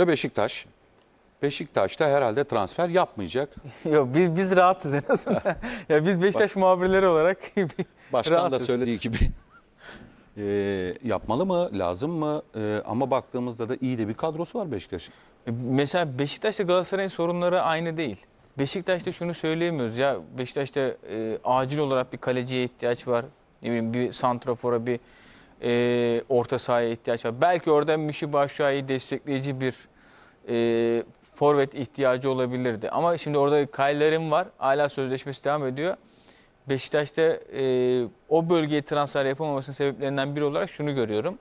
Ve Beşiktaş. Beşiktaş da herhalde transfer yapmayacak. Yok biz biz rahatız en azından. ya biz Beşiktaş muhabirleri olarak Başkan da rahatız. söylediği gibi e, yapmalı mı, lazım mı? E, ama baktığımızda da iyi de bir kadrosu var Beşiktaş'ın. Mesela Beşiktaş'ta Galatasaray'ın sorunları aynı değil. Beşiktaş'ta şunu söyleyemiyoruz ya Beşiktaş'ta e, acil olarak bir kaleciye ihtiyaç var. Ne bileyim bir santrafora bir e, orta sahaya ihtiyaç var. Belki orada Mişi Başşuay'ı destekleyici bir e, forvet ihtiyacı olabilirdi. Ama şimdi orada Kayler'in var. Hala sözleşmesi devam ediyor. Beşiktaş'ta e, o bölgeye transfer yapamamasının sebeplerinden biri olarak şunu görüyorum.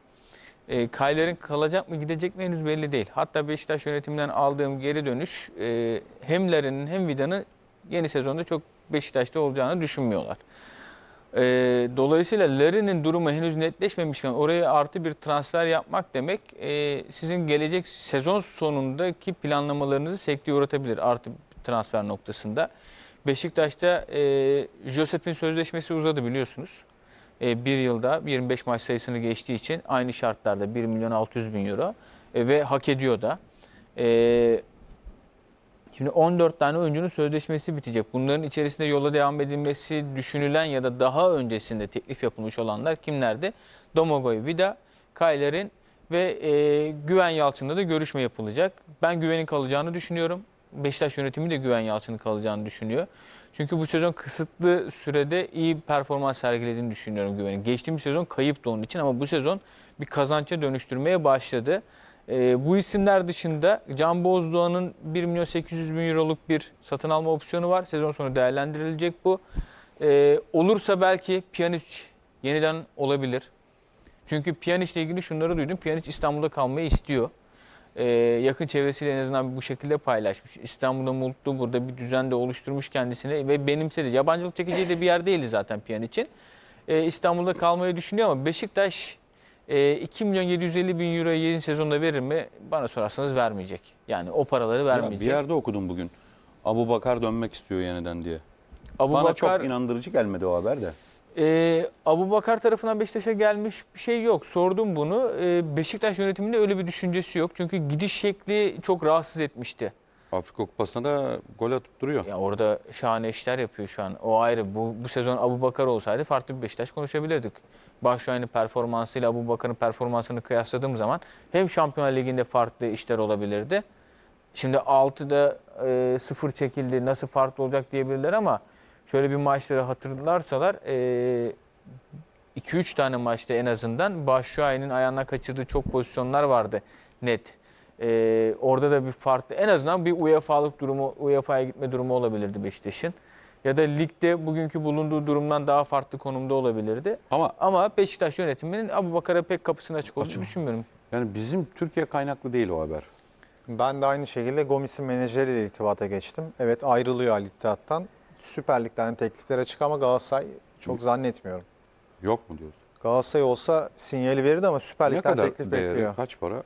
E, Kayler'in kalacak mı gidecek mi henüz belli değil. Hatta Beşiktaş yönetiminden aldığım geri dönüş e, hem Larin'in hem Vida'nın yeni sezonda çok Beşiktaş'ta olacağını düşünmüyorlar. E, dolayısıyla Larin'in durumu henüz netleşmemişken oraya artı bir transfer yapmak demek e, sizin gelecek sezon sonundaki planlamalarınızı sekteye uğratabilir artı transfer noktasında. Beşiktaş'ta e, Josef'in sözleşmesi uzadı biliyorsunuz. E, bir yılda 25 maç sayısını geçtiği için aynı şartlarda 1 milyon 600 bin euro E, ve hak ediyor da. E, şimdi 14 tane oyuncunun sözleşmesi bitecek. Bunların içerisinde yola devam edilmesi düşünülen ya da daha öncesinde teklif yapılmış olanlar kimlerdi? Domagoj Vida, Kayler'in ve e, Güven Yalçın'la da görüşme yapılacak. Ben Güven'in kalacağını düşünüyorum. Beşiktaş yönetimi de Güven Yalçın'ın kalacağını düşünüyor. Çünkü bu sezon kısıtlı sürede iyi performans sergilediğini düşünüyorum Güven'in. Geçtiğimiz sezon kayıptı onun için ama bu sezon bir kazança dönüştürmeye başladı. Ee, bu isimler dışında Can Bozdoğan'ın 1 milyon 800 bin euroluk bir satın alma opsiyonu var. Sezon sonu değerlendirilecek bu. Ee, olursa belki Pjanic yeniden olabilir. Çünkü Pjanic ile ilgili şunları duydum. Pjanic İstanbul'da kalmayı istiyor. Ee, yakın çevresiyle en azından bu şekilde paylaşmış. İstanbul'da mutlu, burada bir düzen de oluşturmuş kendisine ve benimsedi. Yabancılık çekeceği de bir yer değildi zaten Pjanic'in. Ee, İstanbul'da kalmayı düşünüyor ama Beşiktaş e, 2 milyon 750 bin euro yeni sezonda verir mi? Bana sorarsanız vermeyecek. Yani o paraları Ya vermeyecek. bir yerde okudum bugün. Abu Bakar dönmek istiyor yeniden diye. Abu Bana Bakar, çok inandırıcı gelmedi o haber de. Ee, Abu Bakar tarafından Beşiktaş'a gelmiş bir şey yok. Sordum bunu. Ee, Beşiktaş yönetiminde öyle bir düşüncesi yok. Çünkü gidiş şekli çok rahatsız etmişti. Afrika Kupası'nda da gol atıp duruyor. Ya orada şahane işler yapıyor şu an. O ayrı. Bu, bu sezon Abu Bakar olsaydı farklı bir Beşiktaş konuşabilirdik. Başşuay'ın performansıyla Abu Bakar'ın performansını kıyasladığım zaman hem Şampiyonlar Ligi'nde farklı işler olabilirdi. Şimdi 6'da e, 0 çekildi nasıl farklı olacak diyebilirler ama şöyle bir maçları hatırlarsalar e, 2-3 tane maçta en azından Başşuay'ın ayağına kaçırdığı çok pozisyonlar vardı net. E, orada da bir farklı en azından bir UEFA'lık durumu UEFA'ya gitme durumu olabilirdi Beşiktaş'ın. Ya da ligde bugünkü bulunduğu durumdan daha farklı konumda olabilirdi. Ama Ama Beşiktaş yönetiminin Abu Bakar'a pek kapısını açık olduğunu Açık. düşünmüyorum. yani bizim Türkiye kaynaklı değil o haber. Ben de aynı şekilde Gomis'in menajeriyle irtibata geçtim. Evet ayrılıyor Ali İttihat'tan. Süper Lig'den teklifler açık ama Galatasaray çok zannetmiyorum. Yok mu diyorsun? Galatasaray olsa sinyali verirdi ama Süper Ne Lig'den kadar teklif değeri, bekliyor. kaç para?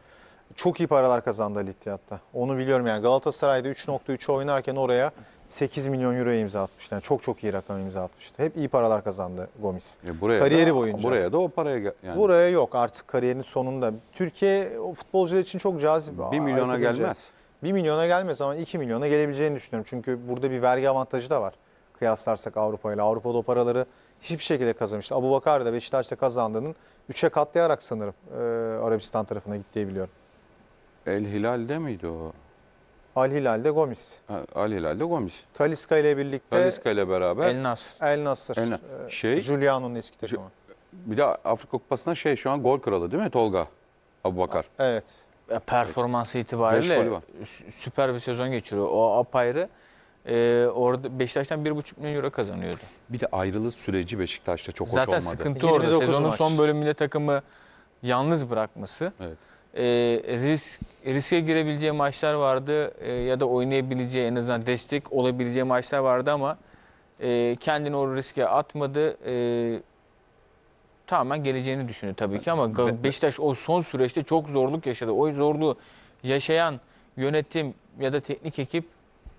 Çok iyi paralar kazandı Ali İttihat'ta. Onu biliyorum yani Galatasaray'da 3.3 oynarken oraya 8 milyon euro imza atmıştı. Yani çok çok iyi rakam imza atmıştı. Hep iyi paralar kazandı Gomis. E buraya Kariyeri da, boyunca. Buraya da o paraya yani Buraya yok artık kariyerinin sonunda. Türkiye o futbolcular için çok cazip. 1 milyona gelmez. 1 milyona gelmez ama 2 milyona gelebileceğini düşünüyorum. Çünkü burada bir vergi avantajı da var. Kıyaslarsak Avrupa ile. Avrupa'da o paraları hiçbir şekilde kazanmıştı. Abu Bakar da Beşiktaş'ta kazandığının 3'e katlayarak sanırım e, Arabistan tarafına gittiği biliyorum. El Hilal'de miydi o? Al Hilal'de Gomis. Ha, Al Hilal'de Gomis. Taliska ile birlikte Talisca ile beraber. El Nasr. El Nasır. El- e, şey- Giuliano'nun eski takımı. Bir de Afrika Kupası'nda şey şu an gol kralı değil mi Tolga? Abu Bakar. Evet. Performansı Beş itibariyle golü var. sü- süper bir sezon geçiriyor. O apayrı. Ee, orada Beşiktaş'tan 1,5 milyon euro kazanıyordu. Bir de ayrılış süreci Beşiktaş'ta çok hoş Zaten olmadı. sıkıntı orada. 29 Sezonun maç. son bölümünde takımı yalnız bırakması. Evet. Ee, risk riske girebileceği maçlar vardı Ee, ya da oynayabileceği en azından destek olabileceği maçlar vardı ama e, kendini o riske atmadı. Ee, tamamen geleceğini düşünüyor tabii ki ama Ga- Beşiktaş o son süreçte çok zorluk yaşadı. O zorluğu yaşayan yönetim ya da teknik ekip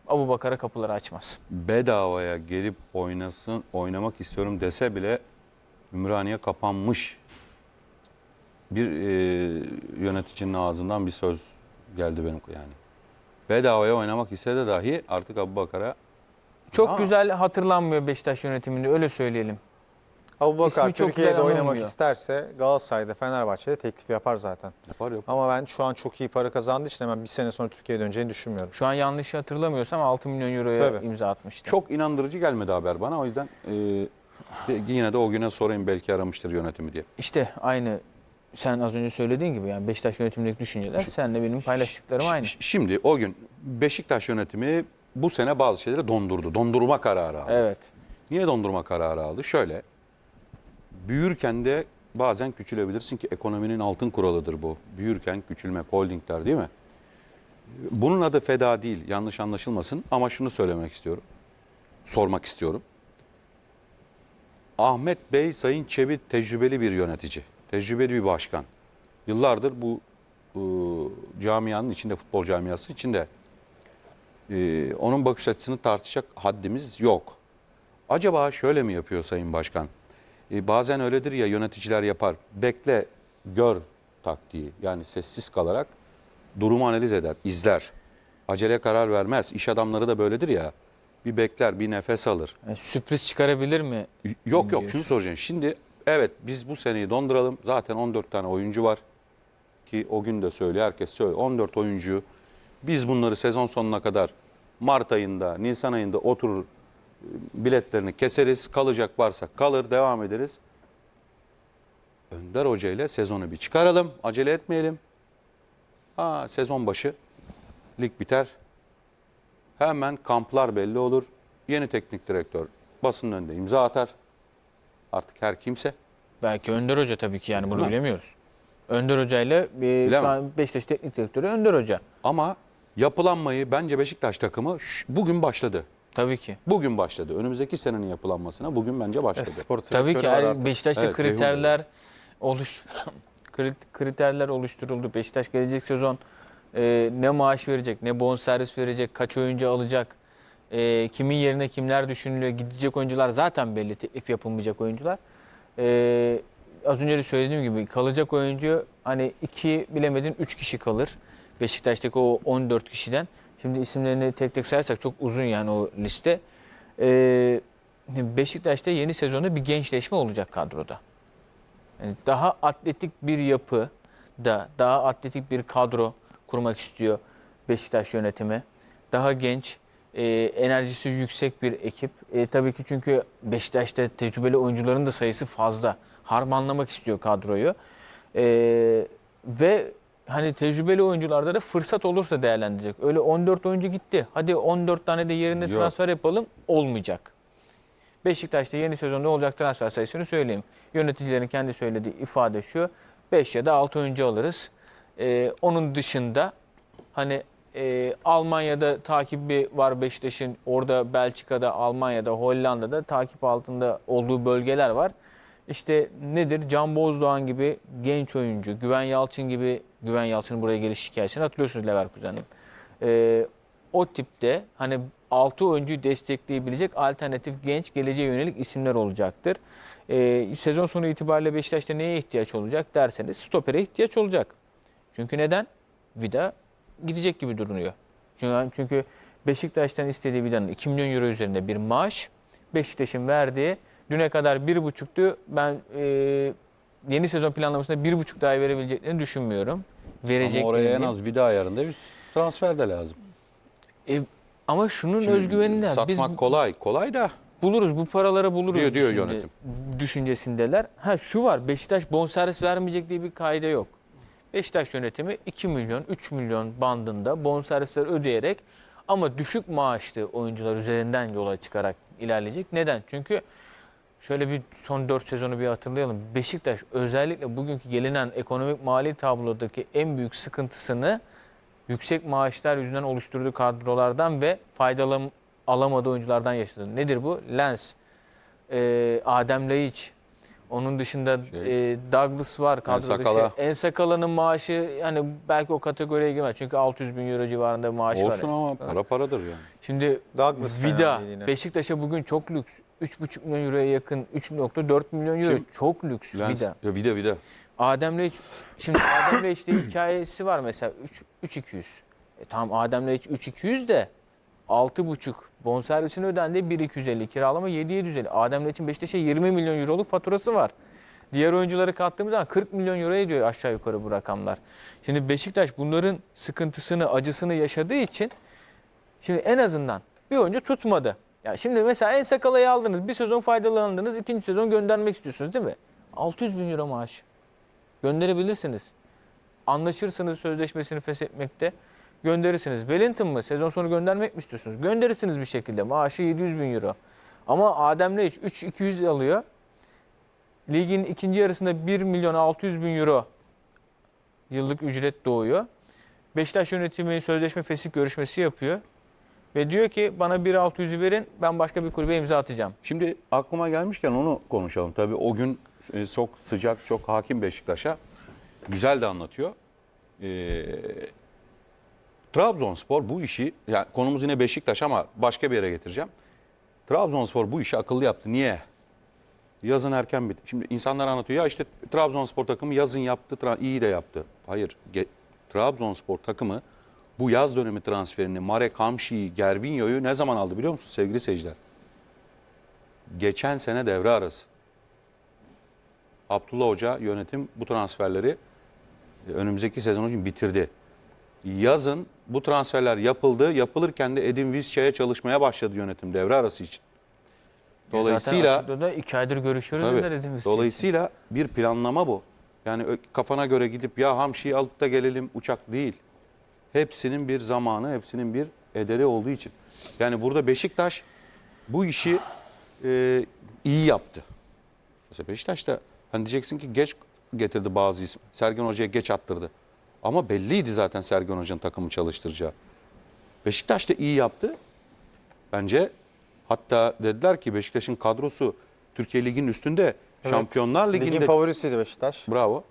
Abu Bakar'a kapıları açmaz. Bedavaya gelip oynasın, oynamak istiyorum dese bile Ümraniye kapanmış bir e, yöneticinin ağzından bir söz geldi benim yani. Bedavaya oynamak istese dahi artık Abu Bakar'a Çok Aa. güzel hatırlanmıyor Beşiktaş yönetiminde öyle söyleyelim. Abu Bakar İsmi Türkiye'de oynamak anılmıyor. isterse Galatasaray'da, Fenerbahçe'de teklif yapar zaten. yapar yok. Ama ben şu an çok iyi para kazandığı için hemen bir sene sonra Türkiye'ye döneceğini düşünmüyorum. Şu an yanlış hatırlamıyorsam 6 milyon euroya Tabii. imza atmıştı. Çok inandırıcı gelmedi haber bana. O yüzden e, yine de o güne sorayım belki aramıştır yönetimi diye. İşte aynı sen az önce söylediğin gibi yani Beşiktaş yönetimindeki düşünceler senle benim paylaştıklarım aynı. Şimdi o gün Beşiktaş yönetimi bu sene bazı şeyleri dondurdu. Dondurma kararı aldı. Evet. Niye dondurma kararı aldı? Şöyle. Büyürken de bazen küçülebilirsin ki ekonominin altın kuralıdır bu. Büyürken küçülmek, holdingler değil mi? Bunun adı feda değil. Yanlış anlaşılmasın ama şunu söylemek istiyorum. Sormak istiyorum. Ahmet Bey Sayın Çebi tecrübeli bir yönetici. Tecrübeli bir başkan. Yıllardır bu e, camianın içinde, futbol camiası içinde. E, onun bakış açısını tartışacak haddimiz yok. Acaba şöyle mi yapıyor Sayın Başkan? E, bazen öyledir ya yöneticiler yapar. Bekle, gör taktiği. Yani sessiz kalarak durumu analiz eder, izler. Acele karar vermez. İş adamları da böyledir ya. Bir bekler, bir nefes alır. Yani sürpriz çıkarabilir mi? Yok yok şunu soracağım. Şimdi evet biz bu seneyi donduralım. Zaten 14 tane oyuncu var. Ki o gün de söylüyor herkes söylüyor. 14 oyuncu. Biz bunları sezon sonuna kadar Mart ayında, Nisan ayında oturur biletlerini keseriz. Kalacak varsa kalır devam ederiz. Önder Hoca ile sezonu bir çıkaralım. Acele etmeyelim. Ha, sezon başı lig biter. Hemen kamplar belli olur. Yeni teknik direktör basının önünde imza atar. Artık her kimse. Belki Önder Hoca tabii ki yani bunu Bilmem. bilemiyoruz. Önder Hoca ile e, şu Bilemem. an Beşiktaş Teknik Direktörü Önder Hoca. Ama yapılanmayı bence Beşiktaş takımı bugün başladı. Tabii ki. Bugün başladı. Önümüzdeki senenin yapılanmasına bugün bence E, başladı. spor Tabii ki yani. Beşiktaş'ta Evet, kriterler oluş krit- kriterler oluşturuldu. Beşiktaş gelecek sezon e, ne maaş verecek, ne bonservis verecek, kaç oyuncu alacak, e, kimin yerine kimler düşünülüyor, gidecek oyuncular zaten belli teklif yapılmayacak oyuncular. E, az önce de söylediğim gibi kalacak oyuncu hani iki bilemedin üç kişi kalır. Beşiktaş'taki o 14 kişiden. Şimdi isimlerini tek tek sayarsak çok uzun yani o liste. E, Beşiktaş'ta yeni sezonda bir gençleşme olacak kadroda. Yani daha atletik bir yapı da daha atletik bir kadro kurmak istiyor Beşiktaş yönetimi. Daha genç, e, enerjisi yüksek bir ekip. E, tabii ki çünkü Beşiktaş'ta tecrübeli oyuncuların da sayısı fazla. Harmanlamak istiyor kadroyu. E, ve hani tecrübeli oyuncularda da fırsat olursa değerlendirecek. Öyle 14 oyuncu gitti. Hadi 14 tane de yerine Yok. transfer yapalım. Olmayacak. Beşiktaş'ta yeni sezonda olacak transfer sayısını söyleyeyim. Yöneticilerin kendi söylediği ifade şu. 5 ya da 6 oyuncu alırız. Ee, onun dışında hani e, Almanya'da takibi var Beşiktaş'ın. Orada Belçika'da, Almanya'da, Hollanda'da takip altında olduğu bölgeler var. İşte nedir? Can Bozdoğan gibi genç oyuncu, Güven Yalçın gibi, Güven Yalçın'ın buraya geliş hikayesini hatırlıyorsunuz Leverkusen'in. Ee, o tipte hani 6 oyuncuyu destekleyebilecek alternatif genç geleceğe yönelik isimler olacaktır. Ee, sezon sonu itibariyle Beşiktaş'ta neye ihtiyaç olacak derseniz stopere ihtiyaç olacak. Çünkü neden? Vida gidecek gibi duruyor. Çünkü, çünkü Beşiktaş'tan istediği Vida'nın 2 milyon euro üzerinde bir maaş. Beşiktaş'ın verdiği düne kadar 1,5'tu. Ben e, yeni sezon planlamasında 1,5 daha verebileceklerini düşünmüyorum. Verecek Ama oraya en az vida ayarında bir transfer de lazım. E, ama şunun Şimdi özgüveninden biz Satmak kolay. Kolay da buluruz bu paraları buluruz Diyor- diyor düşünce- yönetim. düşüncesindeler. Ha şu var Beşiktaş bonservis vermeyecek diye bir kaide yok. Beşiktaş yönetimi 2 milyon 3 milyon bandında bonservisler ödeyerek ama düşük maaşlı oyuncular üzerinden yola çıkarak ilerleyecek. Neden? Çünkü şöyle bir son 4 sezonu bir hatırlayalım. Beşiktaş özellikle bugünkü gelinen ekonomik mali tablodaki en büyük sıkıntısını yüksek maaşlar yüzünden oluşturduğu kadrolardan ve faydalan alamadığı oyunculardan yaşadı. Nedir bu? Lens, e, Adem Laiç, onun dışında Şey, e, Douglas var kadroda. Ensakala. Şey, Ensakala'nın maaşı yani belki o kategoriye girmez. Çünkü 600 bin euro civarında bir maaşı olsun var. ama para paradır yani. Şimdi Douglas Vida. Beşiktaş'a bugün çok lüks. 3,5 milyon euroya yakın 3.4 milyon euro Kim? çok lüks Lens, Vida. ya vida vida. Adem Leic, şimdi Adem Leic'te hikayesi var mesela 3 3200. E tamam Adem Leic 3200 de 6,5 bonservisini ödendi 1.250 kiralama 7.750. Adem Leic'in Beşiktaş'a 20 milyon euroluk faturası var. Diğer oyuncuları kattığımız zaman 40 milyon euro ediyor aşağı yukarı bu rakamlar. Şimdi Beşiktaş bunların sıkıntısını, acısını yaşadığı için şimdi en azından bir oyuncu tutmadı. Ya şimdi mesela en sakalayı aldınız, bir sezon faydalandınız, ikinci sezon göndermek istiyorsunuz değil mi? 600 bin euro maaş. Gönderebilirsiniz. Anlaşırsınız sözleşmesini feshetmekte. Gönderirsiniz. Wellington mı? Sezon sonu göndermek mi istiyorsunuz? Gönderirsiniz bir şekilde. Maaşı 700 bin euro. Ama Adem Leic 3-200 alıyor. Ligin ikinci yarısında 1 milyon 600 bin euro yıllık ücret doğuyor. Beşiktaş yönetimi sözleşme fesih görüşmesi yapıyor. Ve diyor ki bana 1.600'ü verin ben başka bir kulübe imza atacağım. Şimdi aklıma gelmişken onu konuşalım. Tabii o gün e, çok sıcak, çok hakim Beşiktaş'a. Güzel de anlatıyor. Ee, Trabzonspor bu işi, yani konumuz yine Beşiktaş ama başka bir yere getireceğim. Trabzonspor bu işi akıllı yaptı. Niye? Yazın erken bitti. Şimdi insanlar anlatıyor ya işte Trabzonspor takımı yazın yaptı, iyi de yaptı. Hayır. Trabzonspor takımı bu yaz dönemi transferini Marek Hamşi'yi, Gervinho'yu ne zaman aldı biliyor musun sevgili seyirciler? Geçen sene devre arası. Abdullah Hoca yönetim bu transferleri e, önümüzdeki sezon için bitirdi. Yazın bu transferler yapıldı. Yapılırken de Edin Visca'ya çalışmaya başladı yönetim devre arası için. Dolayısıyla Zaten da iki aydır görüşüyoruz. Tabii. verirse. Dolayısıyla bir planlama bu. Yani kafana göre gidip ya Hamşi'yi alıp da gelelim uçak değil. Hepsinin bir zamanı, hepsinin bir ederi olduğu için. Yani burada Beşiktaş bu işi e, iyi yaptı. Mesela Beşiktaş da hani diyeceksin ki geç getirdi bazı isim. Sergen Hoca'ya geç attırdı. Ama belliydi zaten Sergen Hoca'nın takımı çalıştıracağı. Beşiktaş da iyi yaptı. Bence hatta dediler ki Beşiktaş'ın kadrosu Türkiye Ligi'nin üstünde. Evet. Şampiyonlar Ligi'nde Ligin favorisiydi Beşiktaş. bravo.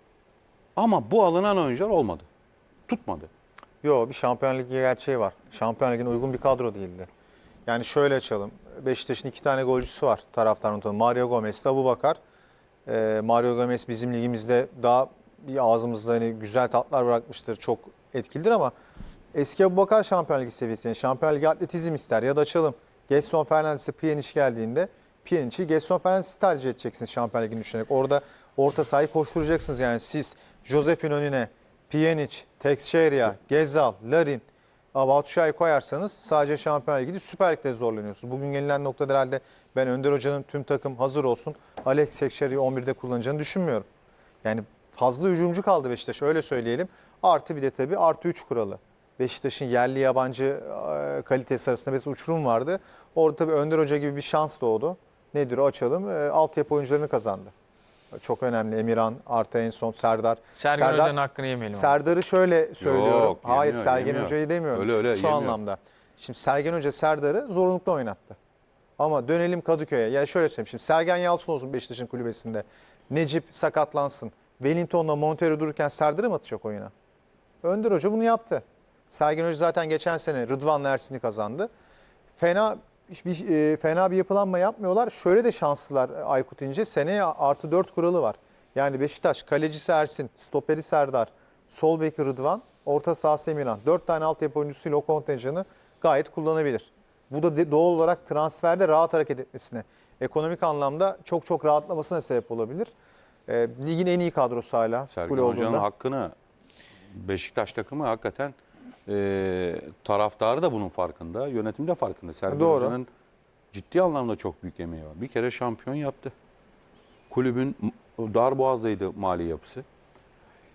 Ama bu alınan oyuncular olmadı. Tutmadı. Yok bir Şampiyon Ligi gerçeği var. Şampiyon Ligi'ne uygun bir kadro değildi. Yani şöyle açalım. Beşiktaş'ın iki tane golcüsü var taraftarın. Mario Gomez, Abu Bakar. Ee, Mario Gomez bizim ligimizde daha bir ağzımızda hani güzel tatlar bırakmıştır. Çok etkilidir ama eski Abu Bakar Şampiyon Ligi seviyesi. Yani Şampiyon Ligi atletizm ister ya da açalım. Gerson Fernandes'e Pjanic geldiğinde Pjanic'i Gerson Fernandes'i tercih edeceksiniz Şampiyon Ligi'ni düşünerek. Orada orta sahayı koşturacaksınız yani siz Josef'in önüne Pjanic, Teixeira, Gezal, Larin, Batshuayi koyarsanız sadece Şampiyon Ligi'de Süper Lig'de zorlanıyorsunuz. Bugün gelinen noktada herhalde ben Önder Hoca'nın tüm takım hazır olsun. Alex Teixeira'yı 11'de kullanacağını düşünmüyorum. Yani fazla hücumcu kaldı Beşiktaş öyle söyleyelim. Artı bir de tabii artı 3 kuralı. Beşiktaş'ın yerli yabancı e, kalitesi arasında bir uçurum vardı. Orada tabii Önder Hoca gibi bir şans doğdu. Nedir o açalım? E, altyapı oyuncularını kazandı. Çok önemli. Emirhan, artı en son Serdar. Sergen Serdar- Hoca'nın hakkını yemeyelim. Serdar'ı şöyle söylüyorum. Yok, Hayır yemiyor, Sergen yemiyor. Hoca'yı demiyorum. Öyle öyle, Şu yemiyor. anlamda. Şimdi Sergen Hoca Serdar'ı zorunlulukla oynattı. Ama dönelim Kadıköy'e. Yani şöyle söyleyeyim. Şimdi Sergen Yalçın olsun Beşiktaş'ın kulübesinde. Necip sakatlansın. Wellington'la Montero dururken Serdar'ı mı atacak oyuna? Önder Hoca bunu yaptı. Sergen Hoca zaten geçen sene Rıdvan'la Ersin'i kazandı. Fena bir, e, fena bir yapılanma yapmıyorlar. Şöyle de şanslılar Aykut İnce. Seneye artı 4 kuralı var. Yani Beşiktaş kalecisi Ersin, stoperi Serdar, sol beki Rıdvan, orta sahası Emirhan. 4 tane altyapı oyuncusuyla o kontenjanı gayet kullanabilir. Bu da doğal olarak transferde rahat hareket etmesine, ekonomik anlamda çok çok rahatlamasına sebep olabilir. E, ligin en iyi kadrosu hala Sergen full Hoca'nın hakkını Beşiktaş takımı hakikaten e, taraftarı da bunun farkında. Yönetim de farkında. Sergen Doğru. Hoca'nın ciddi anlamda çok büyük emeği var. Bir kere şampiyon yaptı. Kulübün darboğazdaydı mali yapısı.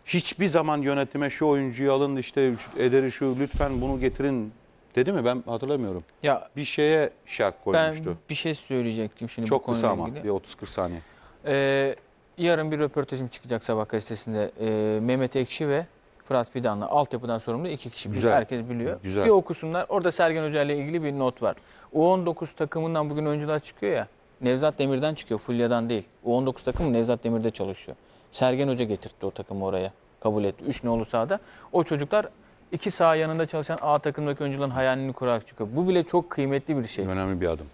Hiçbir zaman yönetime şu oyuncuyu alın işte ederi şu lütfen bunu getirin dedi mi? Ben hatırlamıyorum. Ya Bir şeye şart ben koymuştu. bir şey söyleyecektim şimdi bu Çok kısa konuyla ama ilgili. bir 30-40 saniye. Ee, yarın bir röportajım çıkacak Sabah gazetesinde. Ee, Mehmet Ekşi ve Fırat Fidan'la altyapıdan sorumlu iki kişi. Güzel. Herkes biliyor. Güzel. Bir okusunlar. Orada Sergen Hoca ile ilgili bir not var. U19 takımından bugün oyuncular çıkıyor ya. Nevzat Demir'den çıkıyor. Fulya'dan değil. U19 takımı Nevzat Demir'de çalışıyor. Sergen Hoca getirtti o takımı oraya. Kabul etti. Üç nolu sahada. O çocuklar iki saha yanında çalışan A takımdaki oyuncuların hayalini kurarak çıkıyor. Bu bile çok kıymetli bir şey. Önemli bir adım.